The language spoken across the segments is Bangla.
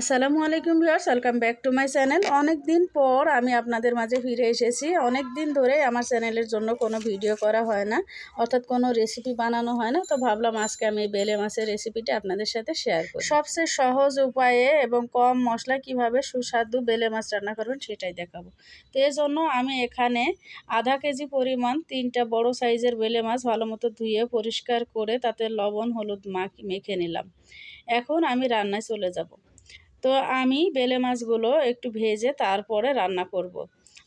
আসসালামু আলাইকুম viewers, welcome back to my channel. অনেক দিন পর আমি আপনাদের মাঝে ফিরে এসেছি। অনেক দিন ধরে আমার চ্যানেলের জন্য কোনো ভিডিও করা হয় না, অর্থাৎ কোনো রেসিপি বানানো হয় না। তো ভাবলাম আজকে আমি বেলে মাছের রেসিপিটা আপনাদের সাথে শেয়ার করি। সবচেয়ে সহজ উপায়ে এবং কম মশলা কীভাবে সুস্বাদু বেলে মাছ রান্না করবেন সেটাই দেখাবো। তো এই জন্য আমি এখানে আধা কেজি পরিমাণ তিনটা বড় সাইজের বেলে মাছ ভালো মতো ধুয়ে পরিষ্কার করে তাতে লবণ, হলুদ মাখি, মেখে নিলাম। এখন আমি রান্নায় চলে যাব। তো আমি বেলে মাছগুলো একটু ভেজে তারপরে রান্না করব।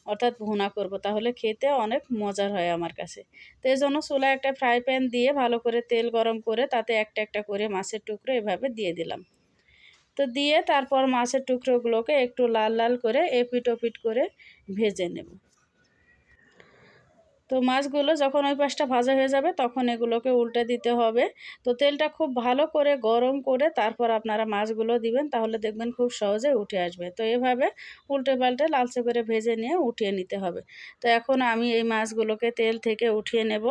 অর্থাৎ ভুনা করব, তাহলে খেতে অনেক মজার হয় আমার কাছে। তো এই জন্য চুলা একটা ফ্রাই প্যান দিয়ে ভালো করে তেল গরম করে তাতে একটা একটা করে মাছের টুকরো এভাবে দিয়ে দিলাম। তো দিয়ে তারপর মাছের টুকরোগুলোকে একটু লাল লাল করে এপিট ওপিট করে ভেজে নেব। তো মাছগুলো যখন ওই পাশটা ভাজা হয়ে যাবে, তখন এগুলোকে উল্টে দিতে হবে। তো তেলটা খুব ভালো করে গরম করে তারপর আপনারা মাছগুলো দিবেন, তাহলে দেখবেন খুব সহজে উঠে আসবে। তো এভাবে উল্টে পাল্টে লালচে করে ভেজে নিয়ে উঠিয়ে নিতে হবে। তো এখন আমি এই মাছগুলোকে তেল থেকে উঠিয়ে নেব।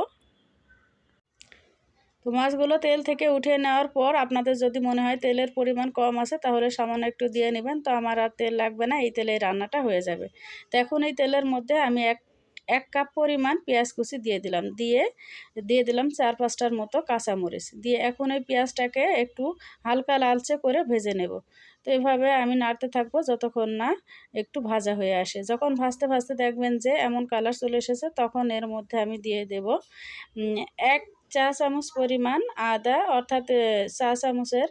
তো মাছগুলো তেল থেকে উঠিয়ে নেওয়ার পর আপনাদের যদি মনে হয় তেলের পরিমাণ কম আছে, তাহলে সামান্য একটু দিয়ে নেবেন। তো আমার আর তেল লাগবে না, এই তেলে রান্নাটা হয়ে যাবে। তো এখন এই তেলের মধ্যে আমি এক এক কাপ পরিমাণ পেঁয়াজ কুচি দিয়ে দিলাম। দিয়ে দিয়ে দিলাম চার পাঁচটার মতো কাঁচামরিচ। দিয়ে এখন এই পেঁয়াজটাকে একটু হালকা লালচে করে ভেজে নেব। তো এভাবে আমি নাড়তে থাকব যতক্ষণ না একটু ভাজা হয়ে আসে। যখন ভাজতে ভাজতে দেখবেন যে এমন কালার চলে এসেছে, তখন এর মধ্যে আমি দিয়ে দেব এক চা চামচ পরিমাণ আদা, অর্থাৎ চা চামচের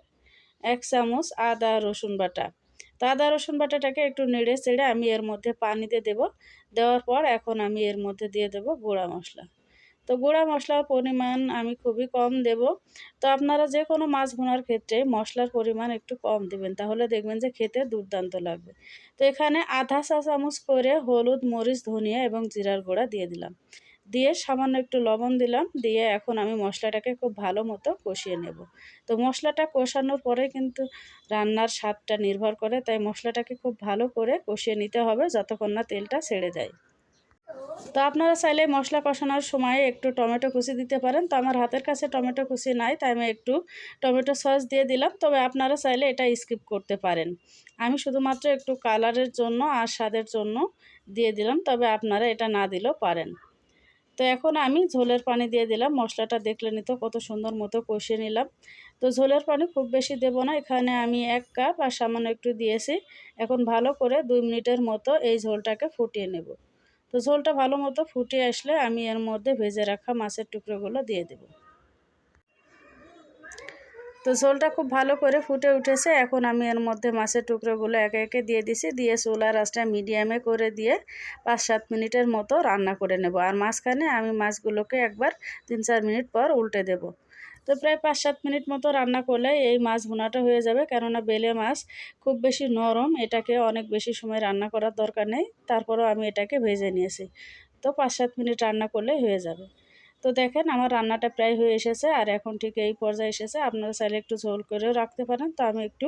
এক চামচ আদা রসুন বাটা। তো আদা রসুন বাটাটাকে একটু নেড়ে চেড়ে আমি এর মধ্যে পানিতে দেব। দেওয়ার পর এখন আমি এর মধ্যে দিয়ে দেব গুঁড়া মশলা। তো গুঁড়া মশলার পরিমাণ আমি খুবই কম দেব। তো আপনারা যে কোনো মাছ ভোনার ক্ষেত্রে মশলার পরিমাণ একটু কম দেবেন, তাহলে দেখবেন যে খেতে দুর্দান্ত লাগবে। তো এখানে আধা চা চামচ করে হলুদ, মরিচ, ধনিয়া এবং জিরার গুঁড়া দিয়ে দিলাম। দিয়ে সামান্য একটু লবণ দিলাম, দিয়ে এখন আমি মশলাটাকে খুব ভালো মতো কষিয়ে নেব। তো মশলাটা কষানোর পরে কিন্তু রান্নার স্বাদটা নির্ভর করে, তাই মশলাটাকে খুব ভালো করে কষিয়ে নিতে হবে যতক্ষণ না তেলটা ছেড়ে যায়। তো আপনারা চাইলে মশলা কষানোর সময় একটু টমেটো কুচি দিতে পারেন। তো আমার হাতের কাছে টমেটো কুচি নাই, তাই আমি একটু টমেটো সস দিয়ে দিলাম। তবে আপনারা চাইলে এটা স্কিপ করতে পারেন। আমি শুধুমাত্র একটু কালারের জন্য আর স্বাদের জন্য দিয়ে দিলাম, তবে আপনারা এটা না দিলেও পারেন। তো এখন আমি ঝোলের পানি দিয়ে দিলাম, মশলাটা দেখলে নিত কত সুন্দর মতো কষিয়ে নিলাম। তো ঝোলের পানি খুব বেশি দেব না, এখানে আমি এক কাপ আর সামান্য একটু দিয়েছি। এখন ভালো করে দুই মিনিটের মতো এই ঝোলটাকে ফুটিয়ে নেব। তো ঝোলটা ভালো মতো ফুটিয়ে আসলে আমি এর মধ্যে ভেজে রাখা মাছের টুকরোগুলো দিয়ে দেবো। তো ঝোলটা খুব ভালো করে ফুটে উঠেছে। এখন আমি এর মধ্যে মাছের টুকরোগুলো একে একে দিয়ে দিছি। দিয়ে চুলার রাসটা মিডিয়ামে করে দিয়ে পাঁচ সাত মিনিটের মতো রান্না করে নেব। আর মাঝখানে আমি মাছগুলোকে একবার তিন চার মিনিট পর উল্টে দেব। তো প্রায় পাঁচ সাত মিনিট মতো রান্না করলে এই মাছ ভুনাটা হয়ে যাবে। কেননা বেলে মাছ খুব বেশি নরম, এটাকে অনেক বেশি সময় রান্না করার দরকার নেই। তারপরও আমি এটাকে ভেজে নিয়েছি। তো পাঁচ সাত মিনিট রান্না করলে হয়ে যাবে। তো দেখেন আমার রান্নাটা প্রায় হয়ে এসেছে, আর এখন ঠিক এই পর্যায়ে এসেছে। আপনারা চাইলে একটু ঝোল করেও রাখতে পারেন। তো আমি একটু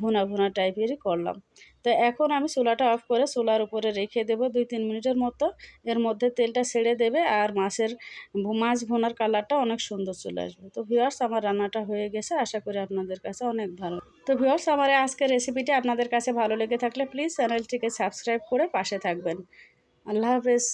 ভুনা ভুনা টাইপেরই করলাম। তো এখন আমি চুলাটা অফ করে চুলার উপরে রেখে দেবো দুই তিন মিনিটের মতো। এর মধ্যে তেলটা ছেড়ে দেবে, আর মাছের মাছ ভুনার কালারটা অনেক সুন্দর চলে আসবে। তো ভিওয়ার্স আমার রান্নাটা হয়ে গেছে। আশা করি আপনাদের কাছে অনেক ভালো। তো ভিওয়ার্স আমার আজকের রেসিপিটি আপনাদের কাছে ভালো লেগে থাকলে প্লিজ চ্যানেলটিকে সাবস্ক্রাইব করে পাশে থাকবেন। আল্লাহ হাফেজ।